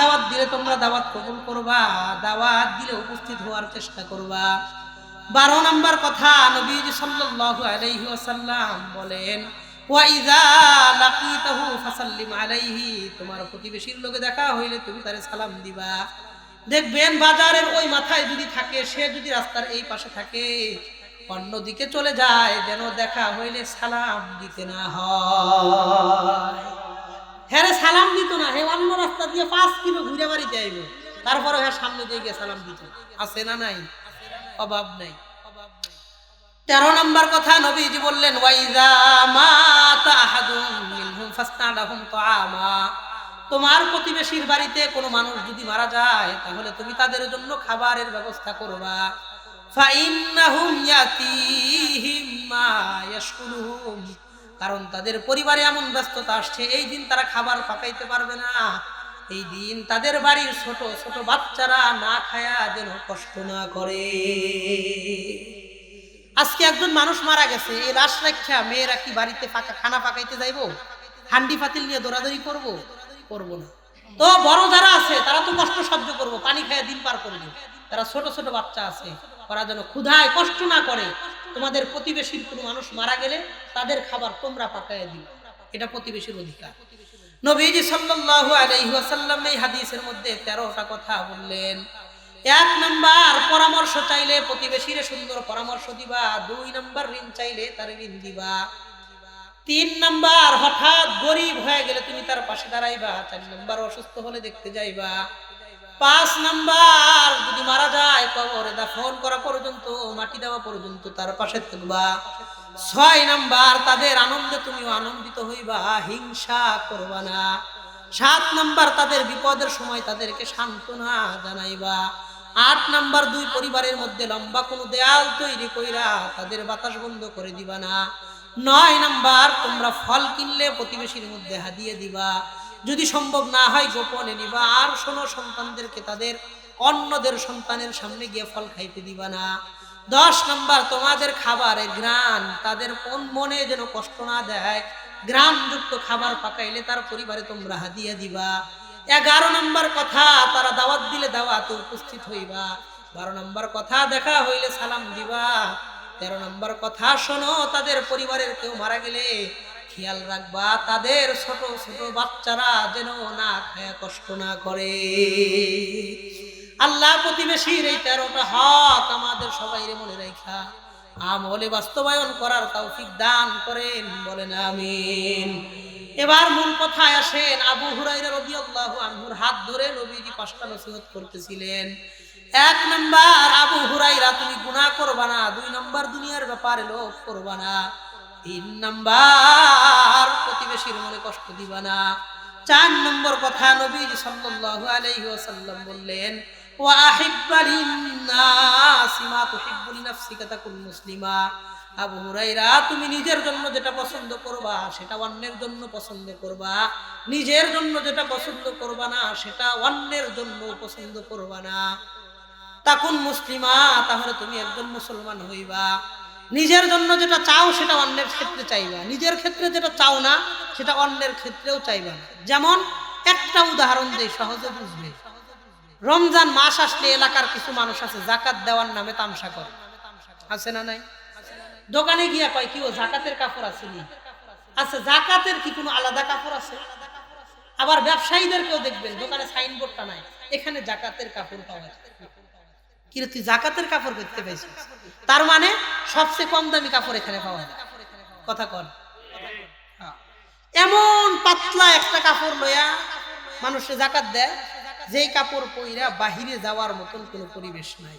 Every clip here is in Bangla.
দাওয়াত দিলে তোমরা দাওয়াত কবুল করবা, দাওয়াত দিলে উপস্থিত হওয়ার চেষ্টা করবা। বারো নম্বর কথা, নবীজি সাল্লাল্লাহু আলাইহি ওয়াসাল্লাম বলেন, ওয়াইজা লাকিতাহু ফাসাল্লিম আলাইহি তোমার প্রতিবেশীর লোকে দেখা হইলে তুমি তারে সালাম দিবা। দেখবেন বাজারের ওই মাথায় যদি থাকে, সে যদি রাস্তার এই পাশে থাকে, অন্যদিকে চলে যায়, যেন দেখা হইলে সালাম দিতে না হয়। হ্যাঁ সালাম দিত না। হে, অন্য রাস্তা দিয়ে পাঁচ কিলো ঘুরে বাড়ি যাইব তারপরে হ্যাঁ সামনে দিয়ে গিয়ে সালাম দিত। আছে না নাই? অভাব নাই। তেরো নম্বর কথা নবীজি বললেন তোমার প্রতিবেশীর বাড়িতে কোনো মানুষ যদি মারা যায়, তাহলে তুমি তাদের জন্য খাবারের ব্যবস্থা করবা। ফাইন্নাহুম ইয়াতিহিম মা ইয়াশকুলুহুম। কারণ তাদের পরিবারে এমন ব্যস্ততা আসছে, এই দিন তারা খাবার পাকাইতে পারবে না। এই দিন তাদের বাড়ির ছোট ছোট বাচ্চারা না খায়া যেন কষ্ট না করে। আজকে একজন মানুষ মারা গেছে, এই লাশ রাখা মেয়েরা কি বাড়িতে ফাঁকা খানা পাকাইতে যাইবো? হান্ডি ফাতিল নিয়ে দৌড়াদৌড়ি করব? করব না। তো বড় যারা আছে, তারা তো কষ্ট সহ্য করব, পানি খায় দিন পার করবে তারা ছোট ছোট বাচ্চা আছে। ওরা যেন ক্ষুধায় কষ্ট না করে। তোমাদের প্রতিবেশীর কোনো মানুষ মারা গেলে তাদের খাবার তোমরা পাকায় দিবে এটা প্রতিবেশীর অধিকার। নবীজি সাল্লাল্লাহু আলাইহি ওয়াসাল্লাম এই হাদিসের মধ্যে 13টা কথা বললেন। এক নাম্বার, পরামর্শ চাইলে প্রতিবেশীরে সুন্দর পরামর্শ দিবা। দুই নাম্বার, ঋণ চাইলে তার ঋণ দিবা। তিন নাম্বার, হঠাৎ গরিব হয়ে গেলে তুমি তার পাশে দাঁড়াইবা। চার নাম্বার, অসুস্থ হলে দেখতে যাইবা। পাঁচ নাম্বার, যদি মারা যায়, কবরে দাফন করা পর্যন্ত, মাটি দেওয়া পর্যন্ত, তার পাশে থাকবা। ছয় নাম্বার, তাদের আনন্দে তুমি আনন্দিত হইবা, হিংসা করবা না। সাত নাম্বার, তাদের বিপদের সময় তাদেরকে সান্ত্বনা জানাইবা। আট নাম্বার, দুই পরিবারের মধ্যে লম্বা কোনো দেয়াল তৈরি কইরা তাদের বাতাস বন্ধ করে দিবা না। নয় নাম্বার, তোমরা ফল কিনলে প্রতিবেশীর মধ্যে হাদিয়ে দিবা। যদি সম্ভব না হয় গোপনে নিবা। আর শোনো সন্তানদেরকে, তাদের অন্যদের সন্তানের সামনে গিয়ে ফল খাইতে দিবা না। দশ নম্বর, তোমাদের খাবারের গ্রান তাদের কোন মনে যেন কষ্ট না দেয়। গ্রামযুক্ত খাবার পাকাইলে তার পরিবারে তোমরা হাদিয়া দিবা। এগারো নম্বর কথা, তারা দাওয়াত দিলে দাওয়াতে উপস্থিত হইবা। বারো নম্বর কথা, দেখা হইলে সালাম দিবা। তেরো নম্বর কথা, শোনো, তাদের পরিবারের কেউ মারা গেলে খেয়াল রাখবা, তাদের ছোট ছোট বাচ্চারা যেন না খায়, কষ্ট না করে। আল্লাহ প্রতিবেশীর এই তেরোটা হক আমাদের সবাই মনে রেখা আমলে বাস্তবায়ন করার তৌফিক দান করেন, বলেন আমিন। এবার মূল কথায় আসেন, আবু হুরাইরা রাদিয়াল্লাহু আনহুর হাত ধরে নবীজি পাঁচটা নসিহত করতেছিলেন। এক নাম্বার, আবু হুরাইরা তুমি গুনাহ করবা না। দুই নাম্বার, দুনিয়ার ব্যাপারে লোভ করবা না। তিন নাম্বার প্রতিবেশীর মনে কষ্ট দিবা না। চার নম্বর কথা নবীজি সাল্লাল্লাহু আলাইহি ওয়াসাল্লাম বললেন, ওয়া আহিব্বা লিন্নাসি মা তুহিব্বু লিনাফসিকা তাকুন মুসলিমা। আবু হুরাইরা তুমি নিজের জন্য যেটা পছন্দ করবা, সেটা অন্যের জন্য পছন্দ করবা। নিজের জন্য যেটা পছন্দ করবা না, সেটা অন্যের জন্য পছন্দ করবা না। তাকুন মুসলিমা, তাহলে তুমি একজন মুসলমান হইবা। নিজের জন্য যেটা চাও সেটা অন্যের ক্ষেত্রে চাইবা। নিজের ক্ষেত্রে যেটা চাও না, সেটা অন্যের ক্ষেত্রেও চাইবা যেমন একটা উদাহরণ দেই, সহজে বুঝবে। রমজান মাস আসলে এলাকার কিছু মানুষ আছে, জাকাত দেওয়ার নামে তামসা করে। আছে না নাই? দোকানে গিয়া কয়, কি ও জাকাতের কাপড় আছে নি? আচ্ছা জাকাতের কি কোনো আলাদা কাপড় আছে? আবার ব্যবসায়ীদেরকেও দেখবেন, দোকানে সাইনবোর্ডটা নাই। এখানে জাকাতের কাপড় পাওয়া যায়। কি রে, তুই জাকাতের কাপড় করতে পাইছিস তার মানে সবচেয়ে কম দামি কাপড় এখানে পাওয়া যায়। কথা কন। হ্যাঁ। এমন পাতলা একটা কাপড় লইয়া মানুষে জাকাত দেয় যেই কাপড় পইরা বাহিরে যাওয়ার মতন কোনো পরিবেশ নাই।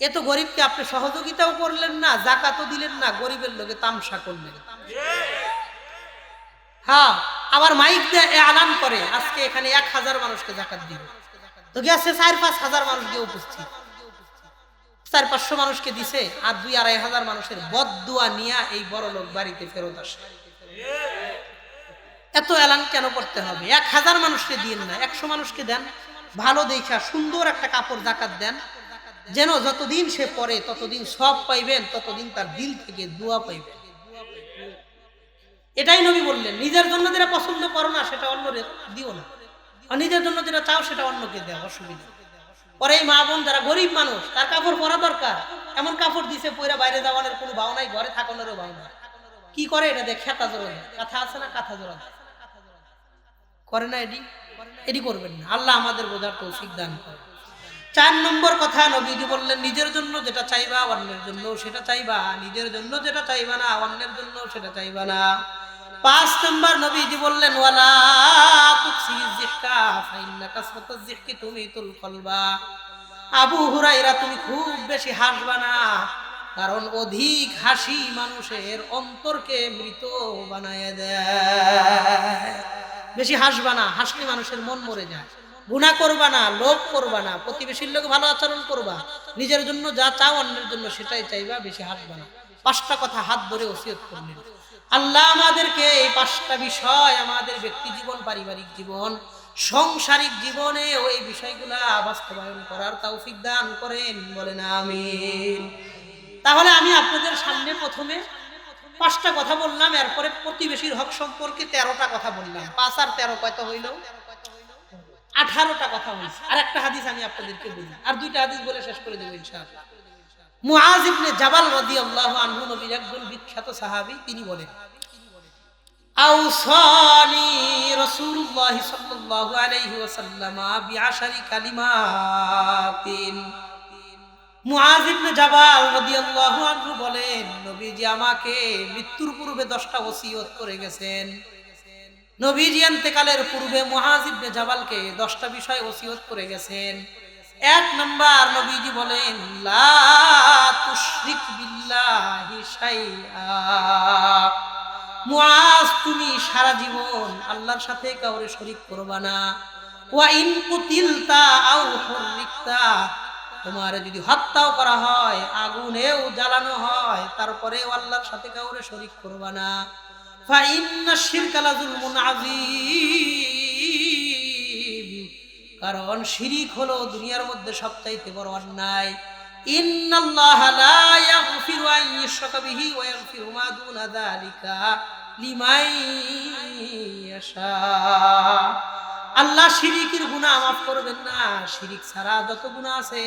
এত গরিবকে আপনি সহযোগিতাও করলেন না জাকাতও দিলেন না গরিবের লোকে তামসা করলেন। হ্যাঁ আবার মাইক দিয়ে আলান করে আজকে এখানে এক হাজার মানুষকে জাকাত দিবে। তো চার, পাঁচ হাজার মানুষ গিয়ে উপস্থিত। চার, পাঁচশো মানুষকে দিছে, আর দুই আড়াই হাজার মানুষের বদুয়া নিয়ে এই বড় লোক বাড়িতে ফেরত আসে। এত এলান কেন করতে হবে? এক হাজার মানুষকে দিন না, একশো মানুষকে দেন। ভালো দেখা, সুন্দর একটা কাপড় জাকাত দেন। যেন যতদিন সে পরে ততদিন সব পাইবেন, ততদিন তার দিল থেকে দোয়া পাইবেন। এটাই নবী বললেন, নিজের জন্য যেটা পছন্দ করো না, সেটা অন্য দিও না। আর নিজের জন্য যেটা চাও সেটা অন্যকে দেওয়া অসুবিধা পরে এই মা বোন যারা গরিব মানুষ, তার কাপড় পরা দরকার। এমন কাপড় দিছে পয়রা বাইরে যাওয়ানোর কোনো ভাও নাই, ঘরে থাকানোরও ভাও নাই। কি করে এটা দেখ, খেতা দেয়। কাঁথা আছে না কাঁথা জোড়া করে না এডি? এডি করবেন না। আল্লাহ আমাদের বোঝার তৌফিক দান করে। চার নম্বর কথা, নবীজি বললেন, নিজের জন্য যেটা চাইবা, অন্যের জন্য সেটা চাইবা। নিজের জন্য যেটা চাইবা না, অন্যের জন্য সেটা চাইবা না। পাঁচ নম্বর নবীজি বললেন, ওয়ালা কলবা। আবু হুরাইরা তুমি খুব বেশি হাসবা না, কারণ অধিক হাসি মানুষের অন্তরকে মৃত বানায় দেয়। বেশি হাসবা না, হাসলে মানুষের মন মরে যায়। গুণা করবা না, লোভ করবা না, প্রতিবেশীর লোক ভালো আচরণ করবা। নিজের জন্য যা চাও অন্যের জন্য সেটাই চাইবা, বেশি হাসবা না। পাঁচটা কথা হাত ধরে ওসিয়ত করলেন। আল্লাহ আমাদেরকে এই পাঁচটা বিষয়, আমাদের ব্যক্তি জীবন, পারিবারিক জীবন, সংসারিক জীবনে ওই বিষয়গুলা বাস্তবায়ন করার তৌফিক দান করেন, বলেন আমিন। তাহলে আমি আপনাদের সামনে প্রথমে পাঁচটা কথা বললাম, এরপরে প্রতিবেশীর হক সম্পর্কে তেরোটা কথা বললাম। পাঁচ আর তেরো কত হইল? আঠারোটা কথা হয়েছে আর একটা হাদিস আমি আপনাদেরকে বলি। আর দুইটা হাদিস বলে শেষ করে দেবো, ইনশাআল্লাহ। মুআজ ইবনে জাবাল রাদিয়াল্লাহু আনহু নবীর একজন বিখ্যাত সাহাবী, তিনি বলেন, আউসানি রাসূলুল্লাহ সাল্লাল্লাহু আলাইহি ওয়াসাল্লাম কালিমাতিন। মুআজ ইবনে জাবাল রাদিয়াল্লাহু আনহু বলেন, নবীজি আমাকে মৃত্যুর পূর্বে 10টা ওসিয়ত করে গেছেন। নবীজি ইন্তেকালের পূর্বে মুআজ ইবনে জাবালকে 10টা বিষয় ওসিয়ত করে গেছেন। এক নম্বর নবীজি বলেন, লা তুশরিক বিল্লাহি শাইআ। মুআজ, তুমি সারা জীবন আল্লাহর সাথে কাউরে শরীক করবা না। ওয়া ইন কুতিলতা আও হুররিকতা, তোমার যদি হত্যাও করা হয়, আগুনেও জ্বালানো হয়, তারপরেও আল্লাহর সাথে কাউরে শরীক করবা না। ফা ইন্না শিরকা লাযুলমুন আযীম। কারণ শিরিক হলো দুনিয়ার মধ্যে সবচাইতে বড় অন্যায়। আল্লাহ শিরিকের গুনাহ মাফ করবেন না, শিরিক ছাড়া যত গুনাহ আছে,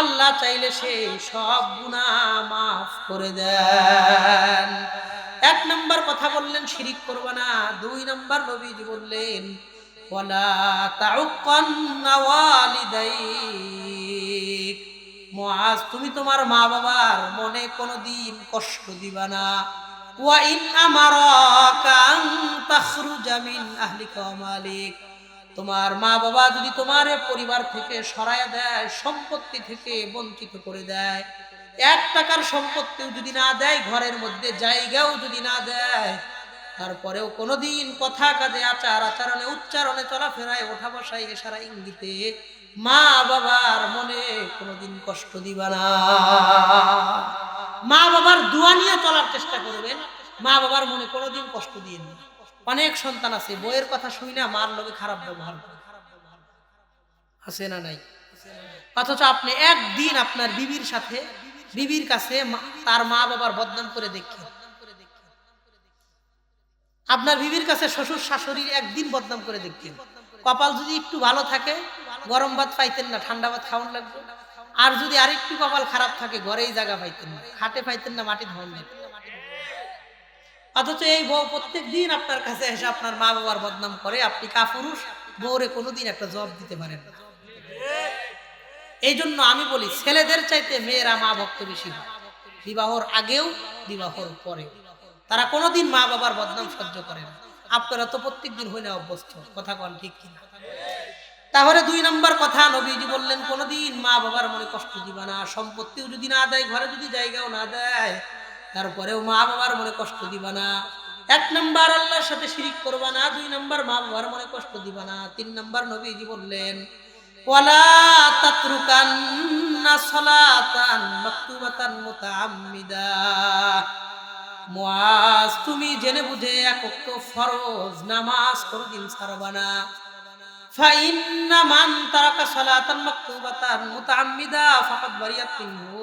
আল্লাহ চাইলে সে সব গুনাহ মাফ করে দেন। এক নম্বর কথা বললেন, শিরিক করবে না। দুই নম্বর নবীজি বললেন ওয়ালা তাউক্কান্না ওয়ালিদাইক। মুআজ, তুমি তোমার মা বাবার মনে কোনোদিন কষ্ট দিবা না। ওয়া ইন আমারাকা আন তাখরুজা মিন আহলিকা মালিক। তোমার মা বাবা যদি তোমার পরিবার থেকে সরায়া দেয়, সম্পত্তি থেকে বঞ্চিত করে দেয়, এক টাকার সম্পত্তিও যদি না দেয়, ঘরের মধ্যে জায়গাও যদি না দেয় তারপরেও কোনোদিন কথা কাজে আচার আচরণে উচ্চারণে চলাফেরায় ওঠা বসায় এসারা ইঙ্গিতে মা বাবার মনে কোনোদিন কষ্ট দিবা না। মা বাবার দোয়া নিয়ে চলার চেষ্টা করবেন, মা বাবার মনে কোনোদিন কষ্ট দিয়ে না। অনেক সন্তান আছে, বইয়ের কথা শুই না, মার লোকে খারাপ ব্যবহার আছে না নাই? অথচ আপনি একদিন আপনার বিবির সাথে, বিবির কাছে তার মা বাবার বদনাম করে দেখেন। আপনার বিবির কাছে শ্বশুর শাশুড়ির একদিন বদনাম করে দেখতেন কপাল যদি একটু ভালো থাকে, গরম ভাত পাইতেন না, ঠান্ডা ভাত খাওয়ান লাগবে। আর যদি আরেকটু কপাল খারাপ থাকে, ঘরেই জায়গা পাইতেন না, খাটে পাইতেন না, মাটি ধন অথচ এই বউ প্রত্যেক দিন আপনার কাছে এসে আপনার মা বাবার বদনাম করে, আপনি কাপুরুষ, বউরে কোনোদিন একটা জবাব দিতে পারেন না। এই জন্য আমি বলি, ছেলেদের চাইতে মেয়েরা মা ভক্ত বেশি হয়। বিবাহর আগেও, বিবাহর পরে তারা কোনোদিন মা বাবার বদনাম সহ্য করে না। আপনারা তো প্রত্যেক দিন হই না অভ্যস্ত, কথা কন ঠিক কিনা? তাহলে দুই নম্বর কথা, নবীজি বললেন, কোনোদিন মা বাবার মনে কষ্ট দিবা না, সম্পত্তিও যদি না দেয়, ঘরে যদি জায়গাও না দেয়, তারপরেও মা বাবার মনে কষ্ট দিবা না। এক নম্বর আল্লাহর সাথে শিরিক করবা না, দুই নম্বর মা বাবার মনে কষ্ট দিবা না, তিন নম্বর নবীজি বললেন, ওয়ালা তাতরুকান্না সালাতান মাকতুবাতান মুতাআম্মিদা। মুআজ তুমি জেনে বুঝে এক ওয়াক্ত ফরজ নামাজ কোনদিন ছাড়বা না। ফাইন্না মান তারাকা সালাতান মাকতুবাতান মুতাআম্মিদা ফাকাদ বারিয়াত মিনহু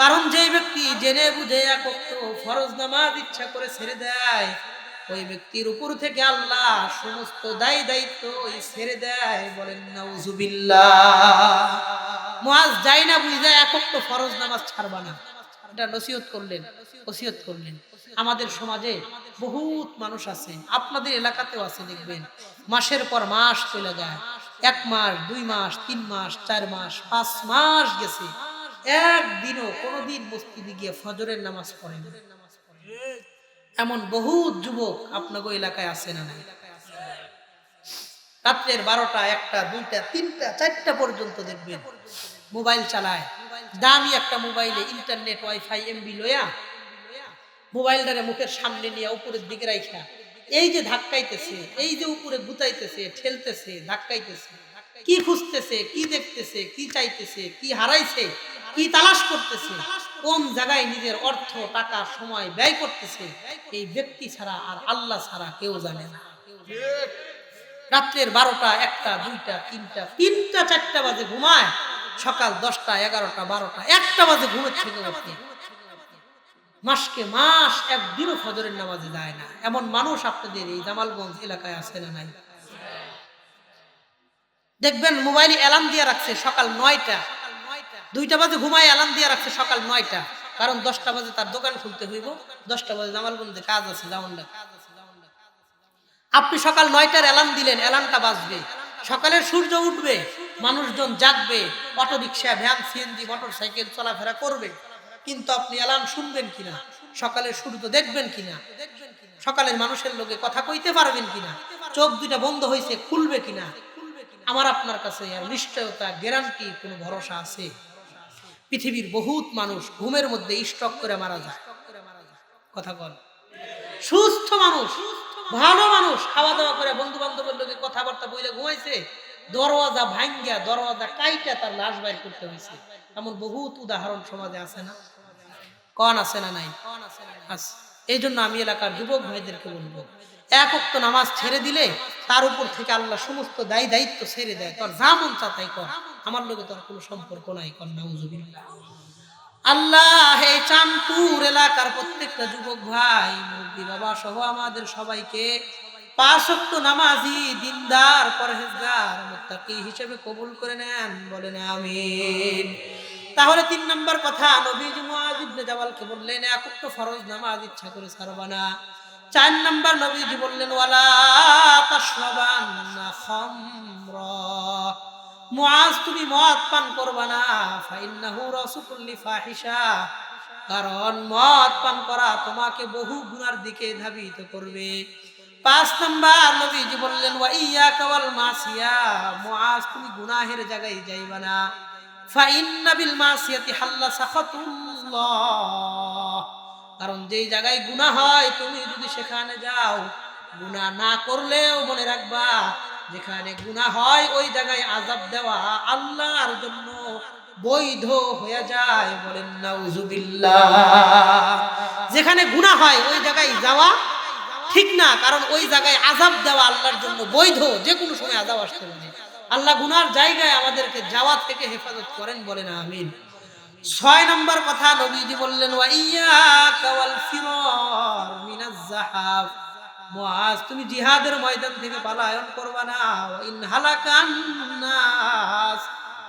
কারণ যে ব্যক্তি জেনে বুঝে এক ওয়াক্ত ফরজ নামাজ ইচ্ছা করে ছেড়ে দেয়, ওই ব্যক্তির উপর থেকে আল্লাহ সমস্ত দায় দায়িত্ব ছেড়ে দেয় বলেন, নাউজুবিল্লাহ। মুআজ যাই না বুঝে একক ফরজ নামাজ ছাড়বা না। এটা নসিহত করলেন ওসিয়ত করলেন। আমাদের সমাজে বহুত মানুষ আছে, আপনাদের এলাকাতেও আছে দেখবেন। মাসের পর মাস চলে যায়, এক মাস, দুই মাস, তিন মাস, চার মাস, পাঁচ মাস গেছে। একদিনও কোনোদিন মসজিদে গিয়ে ফজরের নামাজ পড়েন এমন বহুত যুবক আপনাকে এলাকায় আছে না নাই? রাত্রের বারোটা, একটা, দুইটা, তিনটা, চারটা পর্যন্ত দেখবেন। মোবাইল চালায় দামি একটা মোবাইলে ইন্টারনেট, ওয়াইফাই, এমবি লয়া মোবাইলটারে মুখের সামনে নিয়ে উপরের দিকে রাইখা। এই যে ধাক্কাইতেছে, এই যে উপরে গুতাইতেছে, ঠেলতেছে, ধাক্কাইতেছে, কি খুঁজতেছে, কি দেখতেছে, কি চাইতেছে, কি হারাইছে, কি তালাশ করতেছে, কোন জায়গায় নিজের অর্থ, টাকা, সময় ব্যয় করতেছে, এই ব্যক্তি ছাড়া আর আল্লাহ ছাড়া কেউ জানে না। রাত্রের বারোটা, একটা, দুইটা, তিনটা তিনটা, চারটা বাজে ঘুমায়। সকাল দশটা এগারোটা বারোটা একটা বাজে ঘুমের থেকে ওঠে মাসকে মাস একদিনও ফজরের নামাজে যায় না। এমন মানুষ আপনাদের এই জামালগঞ্জ এলাকায় আছে না নাই? দেখবেন মোবাইলে অ্যালার্ম দিয়ে রাখছে সকাল নয়টা। দুইটা বাজে ঘুমায় অ্যালার্ম দিয়ে রাখছে সকাল নয়টা। কারণ দশটা বাজে তার দোকান খুলতে হইব। দশটা বাজে জামালগঞ্জে কাজ আছে জামানডা আপনি সকাল নয়টার অ্যালার্ম দিলেন অ্যালার্মটা বাজবে। সকালের সূর্য উঠবে। মানুষজন জাগবে auto rickshaw van, CNG motorcycle চলাফেরা করবে। কিন্তু আপনি অ্যালার্ম শুনবেন কিনা? সকালের সূর্য দেখবেন কিনা? সকালের মানুষের লোকে কথা কইতে পারবেন কিনা? চোখ দুইটা বন্ধ হয়েছে খুলবে কিনা? আমার আপনার কাছে আর নিশ্চয়তা গ্যারান্টি কোনো ভরসা আছে? পৃথিবীর বহুত মানুষ ঘুমের মধ্যে স্টক করে মারা যায়। কথা বল। সুস্থ মানুষ, ভালো মানুষ, খাওয়া দাওয়া করে বন্ধু বান্ধবের লোকে কথাবার্তা বইলে ঘুমাইছে দরওয়াজা ভাঙ্গিয়া, দরওয়াজা কাইটা তার লাশ বাইর করতে হয়েছে এমন বহুত উদাহরণ সমাজে আছে না? কন আছে না নাই? আছে এই জন্য আমি এলাকার যুবক ভাইদেরকে বলব, এক অক্ত নামাজ ছেড়ে দিলে তার উপর থেকে আল্লাহ সমস্ত দায় দায়িত্ব ছেড়ে দেয়। তোর যা মন চা তাই কর। আমার লোকে তোর কোনো সম্পর্ক নাই, কর, নাউজুবিল্লাহ। আল্লাহ, এই চাঁদপুর এলাকার প্রত্যেকটা যুবক ভাই, মুরব্বী বাবা সহ আমাদের সবাইকে পাঁচক্ত নামাজি, দিনদার, পরহেজগার, মুত্তাকি হিসেবে কবুল করে নেন, বলেন আমিন। তাহলে তিন নম্বর কথা, নবীজি মুআজ ইবনে জাবালকে বললেন একক ফরজ নামাজ ইচ্ছা করে ছাড়বা না। চার নম্বর নবীজি বললেন, ওয়ালা তাশরাবান্না খামরা। মুআজ, তুমি মদ পান করবা না, ফাইন্নাহু রাসুকুল্লি ফাহিশা কারণ মদ পান করা তোমাকে বহু গুনার দিকে ধাবিত করবে। পাঁচ নাম্বার নবীজি বললেন, ওয়া ওয়াল মাসিয়া। মুআজ, তুমি গুনাহের জায়গায় যাইবা না। ফাইন্না বিল মাসিয়াতি হাল্লা সাখাতুল্লাহ। কারণ যেই জায়গায় গুনাহ হয়, তুমি যদি সেখানে যাও, গুনাহ না করলেও মনে রাখবা, যেখানে গুনাহ হয়, ওই জায়গায় আজাব দেওয়া আল্লাহর জন্য বৈধ হয়ে যায় বলেন, নাউজুবিল্লাহ। যেখানে গুনাহ হয়, ওই জায়গায় যাওয়া ঠিক না, কারণ ওই জায়গায় আজাব দেওয়া আল্লাহর জন্য বৈধ, যে কোনো সময় আজাব আসতে পারে। আল্লাহ গুনার জায়গায় আমাদেরকে যাওয়া থেকে হেফাজত করেন বলেন, আমিন। ছয় নম্বর কথা নবীজি বললেন মুআজ তুমি জিহাদের ময়দান থেকে পালায়ন করবা না। ওয়া ইন হালাকান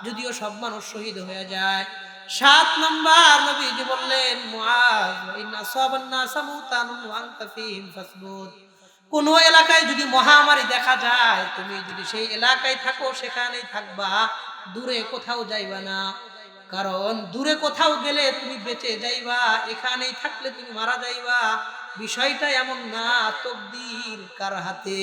যদিও সব মানুষ শহীদ হয়ে যায়। সাত নম্বর নবীজি বললেন কোন এলাকায় যদি মহামারী দেখা যায়, তুমি যদি সেই এলাকায় থাকো, সেখানেই থাকবা, দূরে কোথাও যাইবা না। কারণ দূরে কোথাও গেলে তুমি বেঁচে যাইবা, এখানেই থাকলে তুমি মারা যাইবা। বিষয়টা এমন না, তকদির কার হাতে?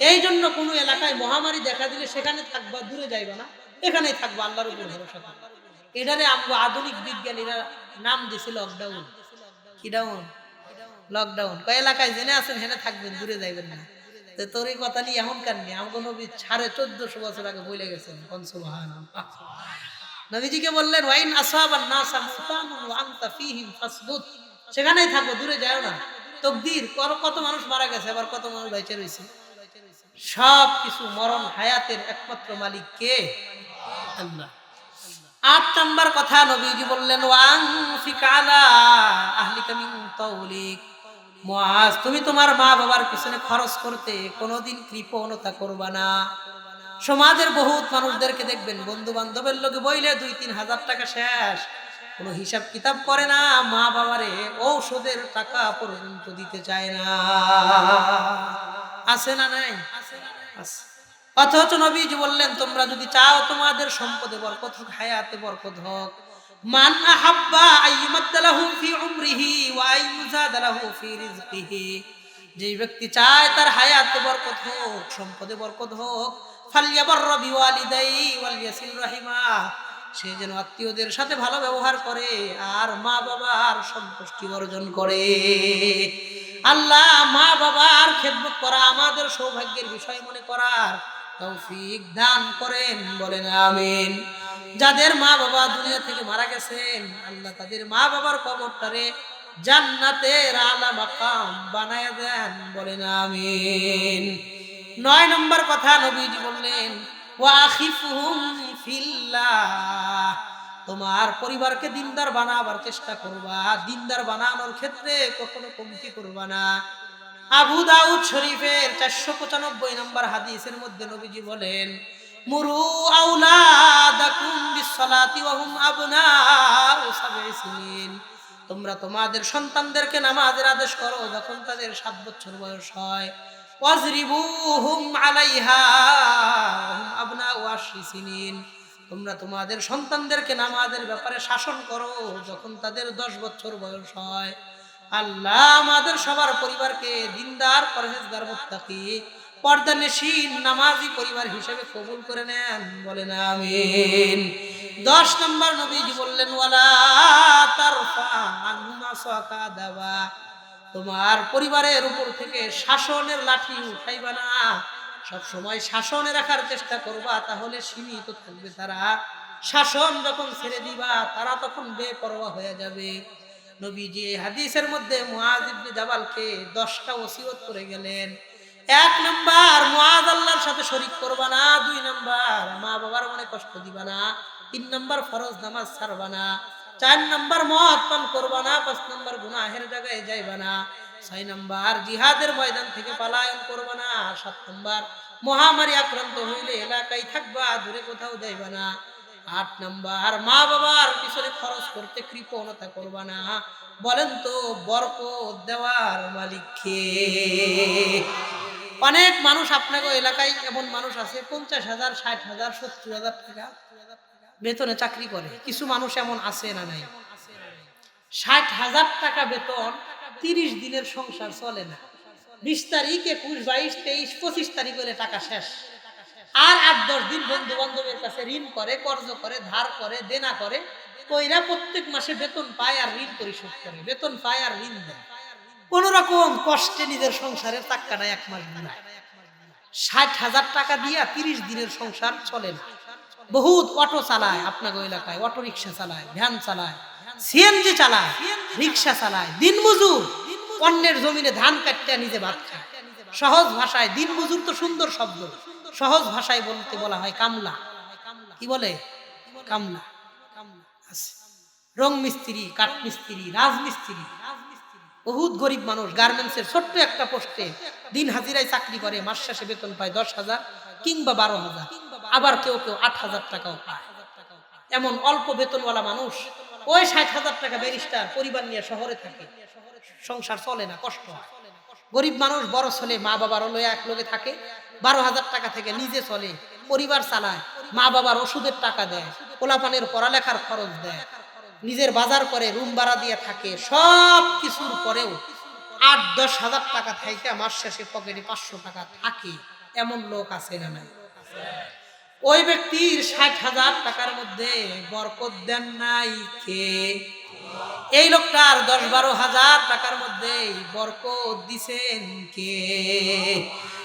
এই জন্য কোনো এলাকায় মহামারী দেখা দিলে সেখানে থাকবা, দূরে যাইবা না। এখানেই থাকব, আল্লাহর উপর ভরসা থাকবা। এটারে আমরা আধুনিক বিজ্ঞানীরা নাম দিছে লকডাউন কি ডাউন লকডাউন কয় এলাকায় জেনে আছেন, হেনে থাকবেন, দূরে যাইবেন না। তো তোর এই কথা নিয়ে এমন কান নেই। আমাকে নবী সাড়ে চোদ্দশো বছর আগে বলে গেছেন কনসুবাহান নবীজিকে বললেন, ওয়াইন আসাবান নাসা মুতানুন ওয়া আনতা ফাসবুত। সেখানেই থাকো দূরে যাও না। তকদির, কর, কত মানুষ মারা গেছে, আবার কত মানুষ বেঁচে রয়েছে। সব কিছু মরণ হায়াতের একমাত্র মালিক কে? আট নম্বর কথা নবীজি বললেন ওয়াং ফিকালা আহলিকা মিন তাওলিক মুআজ তুমি তোমার মা বাবার পিছনে খরচ করতে কোনোদিন কৃপণতা করবা না। সমাজের বহুত মানুষদেরকে দেখবেন বন্ধু বান্ধবের লোকে বইলে দুই তিন হাজার টাকা শেষ। কোনো হিসাব কিতাব করে না মা বাবারে ঔষধের টাকা পর্যন্ত দিতে চায় না। আছে না নাই? আছে। অথচ নবীজি বললেন, তোমরা যদি চাও তোমাদের সম্পদে বরকত হোক, হায়াতে বরকত হোক, মান আহাব্বা আইয়ুমাদ্দালাহু ফি উমরিহি ওয়া আইয়ুজাদালাহু ফি রিজকিহি। যে ব্যক্তি চায় তার হায়াতে বরকত হোক, সম্পদে বরকত হোক ফালিয়াবাররা বিওয়ালিদাই ওয়াল রাহিমা, সে যেন আত্মীয়দের সাথে ভালো ব্যবহার করে আর মা বাবার সন্তুষ্টি অর্জন করে। আল্লাহ মা বাবার খেদমত করা আমাদের সৌভাগ্যের বিষয় মনে করার তৌফিক দান করেন, বলেন আমিন। যাদের মা বাবা দুনিয়া থেকে মারা গেছেন, আল্লাহ তাদের মা বাবার কবরটারে জান্নাতের আলা মাকাম বানায় দেন, বলেন আমিন। নয় নম্বর কথা নবীজি বললেন তোমার পরিবারকে দিনদার বানাবার চেষ্টা করবা, দিনদার বানানোর ক্ষেত্রে কখনো কমতি করবা না। আবু দাউদ শরীফের চারশো পঁচানব্বই নম্বর হাদিসের মধ্যে নবীজি বলেন, মুরু আউলাদাকুম বিসসালাতি ওয়া হুম আবনাউ সাবঈ তোমরা তোমাদের সন্তানদেরকে নামাজের আদেশ করো যখন তাদের সাত বছর বয়স হয়। ওয়াজরিবুহুম আলাইহা আবনাউ আশরি সিনিন। তোমরা তোমাদের সন্তানদেরকে নামাজের ব্যাপারে শাসন করো যখন তাদের দশ বছর বয়স হয়। আল্লাহ আমাদের সবার পরিবারকে দিনদার, পরহেজগার, মুত্তাকি পর্দা নেশিন নামাজি পরিবার হিসেবে কবুল করে নেন। বলেন আমিন। দশ নম্বর নবীজি বললেন, ওয়ালা আনহুমা সাকাদাবা তোমার পরিবারের উপর থেকে শাসনের লাঠি উঠাইবা না। সব সময় শাসনে রাখার চেষ্টা করবা, তাহলে সীমিত থাকবে তারা। শাসন যখন ছেড়ে দিবা, তারা তখন বেপরোয়া হয়ে যাবে। নবীজি এই হাদিসের মধ্যে মুআজ ইবনে জাবালকে 10টা ওসিয়ত করে গেলেন। এক নাম্বার, মুআজ আল্লাহর সাথে শরীক করবা না। দুই নাম্বার, মা বাবার মনে কষ্ট দিবা না। তিন নাম্বার, ফরজ নামাজ ছাড়বা না। চার নাম্বার, মদ পান করবা না। পাঁচ নাম্বার, গুনাহের জায়গায় যাইবা না। ছয় নাম্বার, জিহাদের ময়দান থেকে পালায়ন করবা না। সাত নাম্বার, মহামারী আক্রান্ত হইলে এলাকায় থাকবা, দূরে কোথাও যাইবা না। আট নাম্বার, মা বাবার পিছনে খরচ করতে কৃপণতা করবা না। বলেন তো, বরকত দেওয়ার মালিক কে? অনেক মানুষ আপনাকে এলাকায় এমন মানুষ আছে, পঞ্চাশ হাজার, ষাট হাজার, সত্তর হাজার টাকা বেতনে চাকরি করে। কিছু মানুষ এমন আছে না নাই? ষাট হাজার টাকা বেতন তিরিশ দিনের সংসার চলে না। বিশ তারিখ, একুশ, বাইশ, তেইশ, পঁচিশ তারিখ হলে টাকা শেষ। আর আট, দশ দিন বন্ধু বান্ধবের কাছে ঋণ করে, কর্জ করে, ধার করে, দেনা করে, কইরা প্রত্যেক মাসে বেতন পায় আর ঋণ পরিশোধ করে। বেতন পায় আর ঋণ দেয়। কোন রকম কষ্টে নিজের সংসারের টাকাটা এক মাস বুড়ায় ষাট হাজার টাকা দিয়া তিরিশ দিনের সংসার চলে না। বহুত অটো চালায় আপনার এলাকায় অটো রিক্সা চালায়, ভ্যান চালায় সিএনজি চালায় রিক্সা চালায় দিন মজুর অন্যের জমিনে ধান কাটতে নিজে ভাত খায়। সহজ ভাষায় দিন মজুর তো সুন্দর শব্দ। সহজ ভাষায় বলতে বলা হয় কামলা। কি বলে? কামলা। রং মিস্ত্রি, কাঠ মিস্ত্রি রাজমিস্ত্রি বহুত গরিব মানুষ গার্মেন্টসের ছোট্ট একটা পোস্টে দিন হাজিরায় চাকরি করে, মাস শেষে বেতন পায় দশ হাজার কিংবা বারো হাজার। আবার কেউ কেউ আট হাজার টাকাও পায়। এমন অল্প বেতনওয়ালা মানুষ, ওই ষাট হাজার টাকা ব্যারিস্টার পরিবার নিয়ে শহরে থাকে। সংসার চলে না, কষ্ট হয়। গরিব মানুষ, বড় ছেলে মা বাবার লয়ে এক লোকে থাকে। বারো হাজার টাকা থেকে নিজে চলে, পরিবার চালায়, মা বাবার ওষুধের টাকা দেয়, পোলাপানের পড়ালেখার খরচ দেয়, নিজের বাজার করে রুম ভাড়া দিয়ে থাকে, সব কিছুর পরেও আট, দশ হাজার টাকা থাইতে মাস শেষে পকেটে পাঁচশো টাকা থাকে, এমন লোক আছে না নাই? ওই ব্যক্তির ষাট হাজার টাকার মধ্যে বরকত দেন নাই কে? এই লোকটার দশ, বারো হাজার টাকার মধ্যে বরকত দিছেন কে?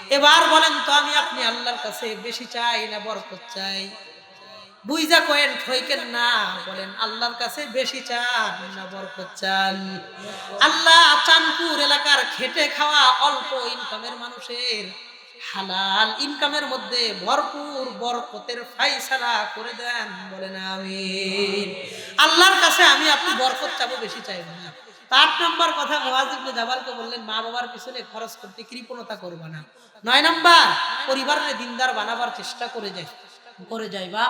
এবার বলেন তো, আমি আপনি আল্লাহর কাছে বেশি চাই না বরকত চাই? বুইজা কয়েন ঠইকেন না, বলেন আল্লাহর কাছে বেশি চান না বরকত চান? আল্লাহ চাঁদপুর এলাকার খেটে খাওয়া অল্প ইনকামের মানুষের হালাল ইনকামের মধ্যে ভরপুর বরকতের ফাইসালা করে দেন, বলেন আমি আল্লাহর কাছে আমি আপনি বরকত চাবো, বেশি চাইব না। আট নম্বর কথা মোয়াজিবনে জাবালকে বললেন, মা বাবার পিছনে খরচ করতে কৃপণতা করবা না। নয় নম্বর পরিবারের দিনদার বানাবার চেষ্টা করে যায় করে যাইবা।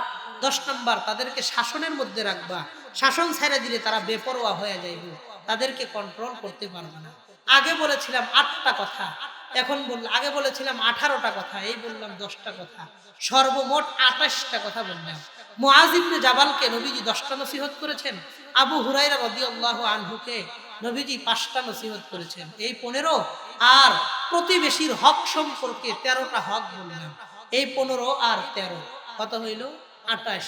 দশ নম্বর, তাদেরকে শাসনের মধ্যে রাখবা। শাসন ছেড়ে দিলে তারা বেপরোয়া হয়ে যাইবে, তাদেরকে কন্ট্রোল করতে পারবে না। আগে বলেছিলাম আটটা কথা, এখন বললাম আগে বলেছিলাম আঠারোটা কথা, এই বললাম দশটা কথা। সর্বমোট আঠাশটা কথা বললাম। মুআজিবনে জাবালকে নবীজি দশটা নসিহত করেছেন। আবু হুরাইরা রাদিয়াল্লাহু আনহুকে নবীজি পাঁচটা নসিহত করেছেন। এই পনেরো আর প্রতিবেশীর হক সম্পর্কে তেরোটা হক বললাম এই পনেরো আর তেরো কত হইল? আটাশ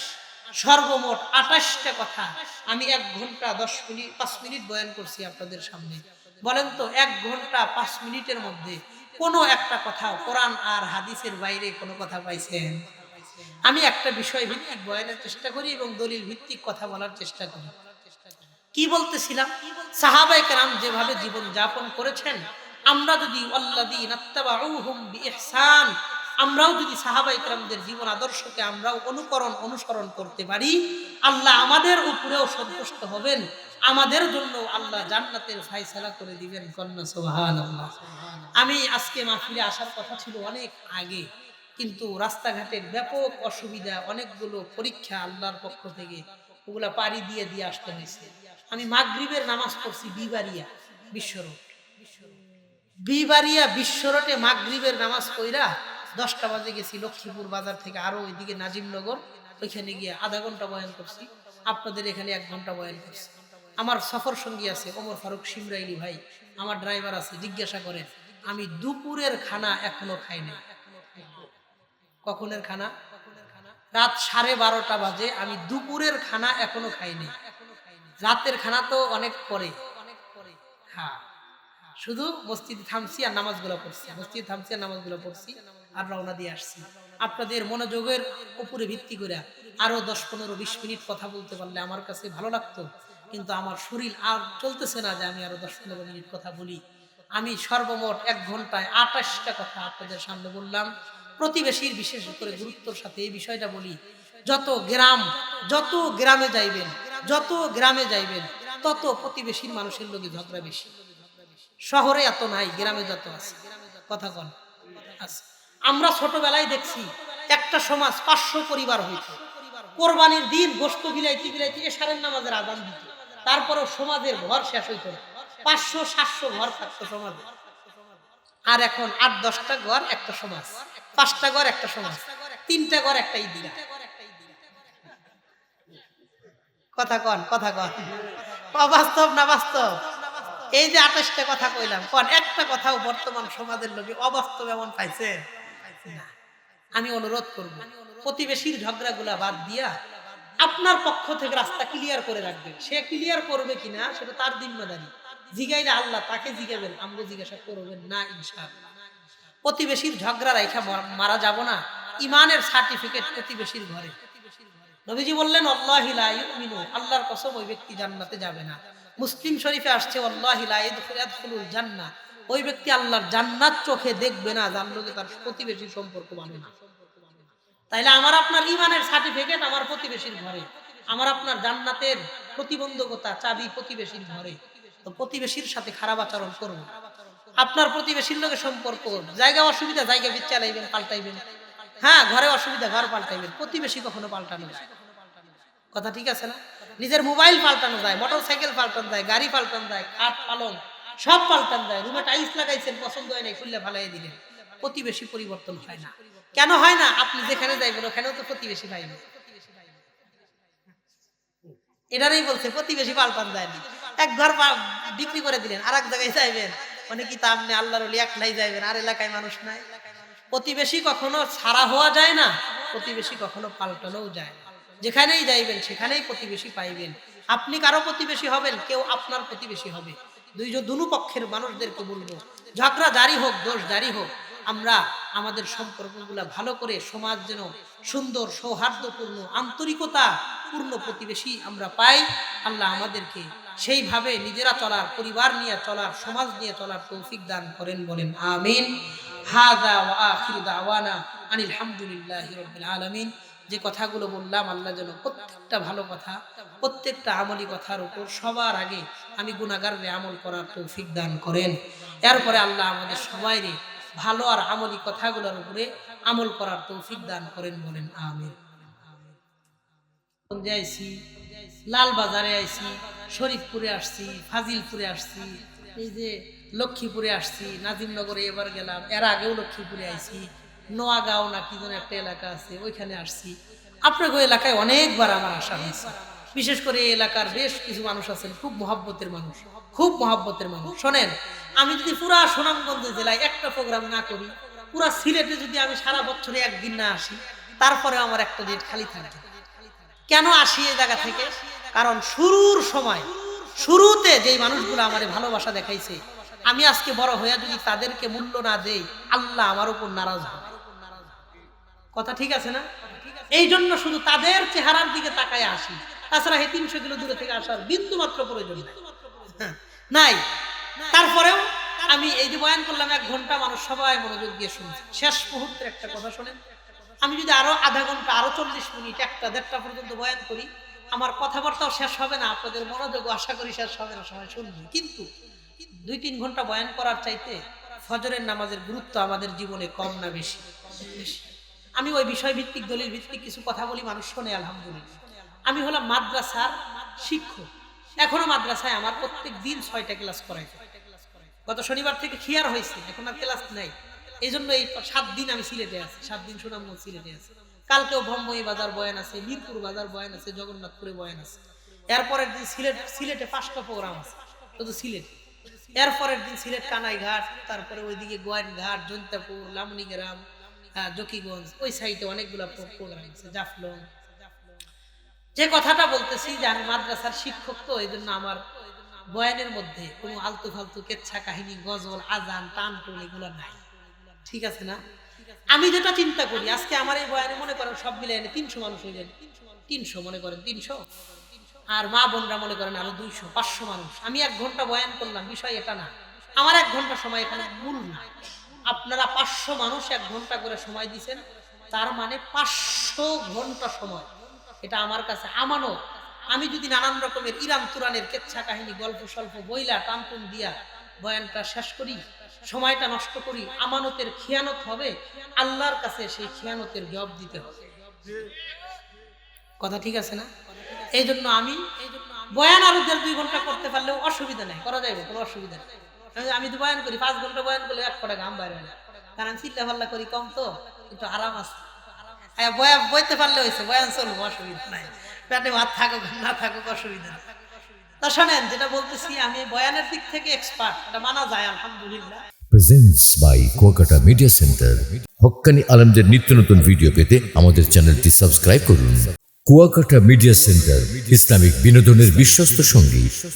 সর্বমোট আটাশটা কথা আমি এক ঘণ্টা দশ মিনিট, পাঁচ মিনিট বয়ান করছি আপনাদের সামনে। বলেন তো, এক ঘণ্টা পাঁচ মিনিটের মধ্যে কোনো একটা কথা কোরআন আর হাদিসের বাইরে কোনো কথা পাইছেন? আমি একটা বিষয় ভিত্তিক বয়ানের চেষ্টা করি এবং দলিল ভিত্তিক কথা বলার চেষ্টা করি। কি বলতেছিলাম? সাহাবাই কেরাম যেভাবে জীবন যাপন করেছেন, আমরা যদি আমরাও যদি সাহাবাই কেরামদের জীবন আদর্শকে আমরাও অনুকরণ, অনুসরণ করতে পারি, আল্লাহ আমাদের উপরেও সন্তুষ্ট হবেন। আমাদের জন্য আল্লাহ জান্নাতের ফায়সালা করে দিবেন কন্যা, সুবহানাল্লাহ। আমি আজকে মাহফিলে আসার কথা ছিল অনেক আগে, কিন্তু রাস্তাঘাটের ব্যাপক অসুবিধা, অনেকগুলো পরীক্ষা আল্লাহর পক্ষ থেকে ওগুলা পাড়ি দিয়ে দিয়ে আসতে হয়েছে। আমি মাগরিবের নামাজ পড়ছি বিবারিয়া, বিশ্বরোড। বিবারিয়া বিশ্বরোটে মাগরিবের নামাজ পড়া দশটা বাজে গেছি, লক্ষ্মীপুর বাজার থেকে আরও ওইদিকে নাজিমনগর, ওইখানে গিয়ে আধা ঘণ্টা বয়ান করছি, আপনাদের এখানে এক ঘণ্টা বয়ান করছি। আমার সফর সঙ্গী আছে ওমর ফারুক সিমরাইলি ভাই, আমার ড্রাইভার আছে, জিজ্ঞাসা করেন, আমি দুপুরের খানা এখনও খাই নাই? কখনের খানা? রাত সাড়ে বারোটা বাজে, আমি দুপুরের খানা এখনও খাইনি রাতের খানা তো অনেক পরে হ্যাঁ। শুধু মসজিদে থামছি আর নামাজগুলো পড়ছি। মসজিদে থামছি আর নামাজগুলো পড়ছি আর রওনা দিয়ে আসছি। আপনাদের মনোযোগের উপরে ভিত্তি করে আরও দশ, পনেরো, বিশ মিনিট কথা বলতে পারলে আমার কাছে ভালো লাগতো। কিন্তু আমার শরীর আর চলতেছে না যে আমি আরও দশ, পনেরো মিনিট কথা বলি। আমি সর্বমোট এক ঘন্টায় আঠাশটা কথা আপনাদের সামনে বললাম। প্রতিবেশীর বিশেষ করে গুরুত্বর সাথে এই বিষয়টা বলি। যত গ্রাম, যত গ্রামে যাইবেন যত গ্রামে যাইবেন, তত প্রতিবেশীর মানুষের লোকে ঝগড়া বেশি। শহরে এত নাই, গ্রামে যত আছে। কথা কন। আছে আমরা ছোটবেলায় দেখছি, একটা সমাজ পাঁচশো পরিবার হইত। কোরবানির দিন গোস্ত বিলাইতে বিলাইতে এশারের নামাজের আদান দিত। তারপরেও সমাজের ঘর শেষ হইত পাঁচশো, সাতশো ঘর থাকতো সমাজে। আর এখন আট, দশটা ঘর একটা সমাজ। পাঁচটা ঘর একটা সমাজ। তিনটা ঘর একটা ইদিরা কথা কন কথা কন। অবাস্তব না বাস্তব? এই যে আঠাশটা কথা কইলাম, কন, একটা কথাও বর্তমান সমাজের লোকে অবাস্তব এমন পাইছে? আমি অনুরোধ করব, প্রতিবেশীর ঝগড়াগুলা বাদ দিয়া আপনার পক্ষ থেকে রাস্তা ক্লিয়ার করে রাখবেন। সে ক্লিয়ার করবে কিনা, সেটা তার জিম্মাদারি। জিগাইলে আল্লাহ তাকে জিগাবেন আমরা জিজ্ঞাসা করবেন না, ইনশাআল্লাহ। প্রতিবেশীর ঝগড়া রাইখা মারা যাব না। ইমানের সার্টিফিকেট প্রতিবেশীর ঘরে। নবীজি বললেন, আল্লাহি আল্লাহর কসম, ওই ব্যক্তি জান্নাতে যাবে না। মুসলিম শরীফে আসছে, আল্লাহি লা ওই ব্যক্তি আল্লাহর জান্নাত চোখে দেখবে না, যার লোকে তার প্রতিবেশী সম্পর্ক মানে না। তাইলে আমার আপনার ইমানের সার্টিফিকেট আমার প্রতিবেশীর ঘরে। আমার আপনার জান্নাতের প্রতিবন্ধকতা, চাবি প্রতিবেশীর ঘরে। তো প্রতিবেশীর সাথে খারাপ আচরণ করব। আপনার প্রতিবেশীর লোকের সম্পর্ক, জায়গা অসুবিধা, জায়গা বিচ চালাইবেন পাল্টাইবেন। হ্যাঁ ঘরে অসুবিধা, ঘর পাল্টাইবেন। প্রতিবেশী কখনো পাল্টানো যায় কথা ঠিক আছে না? নিজের মোবাইল পাল্টানো যায় মোটর সাইকেল পাল্টানো যায়, গাড়ি পাল্টানো যায় খাট পালং, সব পাল্টানো যায়। রুমে টাইলস লাগাইছেন, পছন্দ হয় নাই, খুললে ফালাই দিলেন। প্রতিবেশী পরিবর্তন হয় না। কেন হয় না? আপনি যেখানে যাইবেন, ওখানেও তো প্রতিবেশী পাইবেন এটারই বলছে, প্রতিবেশী পাল্টান যায় না। এক ঘর বিক্রি করে দিলেন আর এক জায়গায় যাইবেন। মানে কি তা আপনি আল্লাহর ওলি একলাই যাইবেন, আর এলাকায় মানুষ নাই। প্রতিবেশী কখনো ছাড়া হওয়া যায় না, প্রতিবেশী কখনো পাল্টানোও যায় না। যেখানেই যাইবেন, সেখানেই প্রতিবেশী পাইবেন। আপনি কারও প্রতিবেশী হবেন, কেউ আপনার প্রতিবেশী হবে। দুইজন দুনু পক্ষের মানুষদেরকে বলব, ঝগড়া জারি হোক, দোষ জারি হোক, আমরা আমাদের সম্পর্কগুলো ভালো করে সমাজ যেন সুন্দর, সৌহার্দ্যপূর্ণ আন্তরিকতা পূর্ণ প্রতিবেশী আমরা পাই। আল্লাহ আমাদেরকে সেইভাবে নিজেরা চলার, পরিবার নিয়ে চলার, সমাজ নিয়ে চলার তৌফিক দান করেন বলেন, আমিন। হাদা ওয়া আখিরু আনিল আলামিন। যে কথাগুলো বললাম, আল্লাহ যেন প্রত্যেকটা ভালো কথা, প্রত্যেকটা আমলি কথার উপর সবার আগে আমি গুণাগারে আমল করার তৌফিক দান করেন। এরপরে আল্লাহ আমাদের সবাইরে ভালো আর আমলি কথাগুলোর উপরে আমল করার তৌফিক দান করেন বলেন গঞ্জে আইছি লাল বাজারে আইছি শরীফপুরে আসছি, ফাজিলপুরে আসছি, এই যে লক্ষ্মীপুরে আসছি, নাজিমনগরে এবার গেলাম, এর আগেও লক্ষ্মীপুরে আইছি নোয়াগাঁও না কি যেন একটা এলাকা আছে, ওইখানে আসছি। আপনার এলাকায় অনেকবার আমার আসা হয়েছে। বিশেষ করে এই এলাকার বেশ কিছু মানুষ আছেন, খুব মহাব্বতের মানুষ, খুব মহাব্বতের মানুষ। শোনেন, আমি যদি পুরা সুনামগঞ্জ জেলায় একটা প্রোগ্রাম না করি, পুরা সিলেটে যদি আমি সারা বছরে একদিন না আসি তারপরে আমার একটা ডেট খালি থাকে কেন আসি এই জায়গা থেকে? কারণ শুরুর সময়, শুরুতে যেই মানুষগুলো আমার ভালোবাসা দেখাইছে, আমি আজকে বড় হইয়া যদি তাদেরকে মূল্য না দেই, আল্লাহ আমার উপর নারাজ হবে। কথা ঠিক আছে না? এই জন্য শুধু তাদের চেহারার দিকে তাকায় আসি। তাছাড়া এই তিনশো কিলো দূরে থেকে আসার বিন্দু মাত্র প্রয়োজন নাই। হ্যাঁ, তারপরেও আমি এই যে বয়ান করলাম এক ঘণ্টা মানুষ সবাই মনোযোগ দিয়ে শুনছে। শেষ মুহূর্তের একটা কথা শোনেন। আমি যদি আরও আধা ঘণ্টা আরও চল্লিশ মিনিট একটা দেড়টা পর্যন্ত বয়ান করি আমার কথাবার্তাও শেষ হবে না আপনাদের মনোযোগ আশা করি শেষ হবে না সময় শুনবেন কিন্তু দুই তিন ঘণ্টা বয়ান করার চাইতে ফজরের নামাজের গুরুত্ব আমাদের জীবনে কম না বেশি বেশি। আমি ওই বিষয় ভিত্তিক দলিল ভিত্তিক কিছু কথা বলি, মানুষ শোনে, আলহামদুলিল্লাহ। আমি হলাম মাদ্রাসার শিক্ষক। এখনও মাদ্রাসায় আমার প্রত্যেক দিন ছয়টা ক্লাস করাই গত শনিবার থেকে খিয়ার হয়েছে, এখন আর ক্লাস নাই। এই জন্য এই সাত দিন আমি সিলেটে আছি, সাত দিন সুনামগঞ্জ সিলেটে আছি। কালকেও ব্রহ্মই বাজার বয়ান আছে, মিরপুর বাজার বয়ান আছে, জগন্নাথপুরে বয়ান আছে। এরপরের দিন সিলেট, সিলেটে পাঁচটা প্রোগ্রাম আছে, শুধু সিলেটে। এরপরের দিন সিলেট কানাইঘাট, তারপরে ওইদিকে গোয়াইন ঘাট জৈন্তাপুর, লামনিগ্রাম জকিগঞ্জ ওই সাইডে অনেকগুলো প্রোগ্রাম আছে জাফলং। যে কথাটা বলতেছি যে আমি মাদ্রাসার শিক্ষক তো এই জন্য আমার বয়ানের মধ্যে কোনো আলতু ফালতু কেচ্ছা কাহিনী গজল আজান টান টুন এগুলো নাই। ঠিক আছে না? আমি যেটা চিন্তা করি আজকে আমার এই বয়ানে মনে করেন সব মিলে এনে তিনশো মানুষ হয়ে যায় তিনশো মনে করেন তিনশো? আর মা বোনরা মনে করেন আরও দুইশো পাঁচশো মানুষ। আমি এক ঘণ্টা বয়ান করলাম বিষয় এটা না। আমার এক ঘণ্টা সময় এখানে মূল না আপনারা পাঁচশো মানুষ এক ঘণ্টা করে সময় দিছেন, তার মানে পাঁচশো ঘণ্টা সময়। এটা আমার কাছে আমানো আমি যদি নানান রকমের ইরান তুরানের কেচ্ছা কাহিনী, গল্প স্বল্প বইলা টানটুন দিয়া বয়ানটা শেষ করি, সময়টা নষ্ট করি, আমানতের খিয়ানত হবে, আল্লাহর কাছে সেই খিয়ানতের জব দিতে হবে। কথা ঠিক আছে না? এই জন্য আমি বয়ান আরও দেড় দুই ঘণ্টা করতে পারলেও অসুবিধা নেই, করা যাবে কোনো অসুবিধা নেই। আমি- তো বয়ান করি, পাঁচ ঘণ্টা বয়ান করলে এক কটা ঘাম বাইরে না। কারণ চিল্লা ফাল্লা করি কম তো, একটু আরাম আছে। হ্যাঁ বয়া বইতে পারলে হয়েছে, বয়ান চলবো, অসুবিধা নাই। পেটে ভাত থাকুক, না থাকুক, অসুবিধা নেই। তা শোনেন, যেটা বলতেছি, আমি বয়ানের দিক থেকে এক্সপার্ট এটা মানা যায়, আলহামদুলিল্লাহ। Presents by Kuakata media centre Haqqani আলমদের নিত্য নতুন ভিডিও পেতে আমাদের চ্যানেলটি সাবস্ক্রাইব করুন। কুয়াকাটা মিডিয়া সেন্টার ইসলামিক বিনোদনের বিশ্বস্ত সঙ্গী।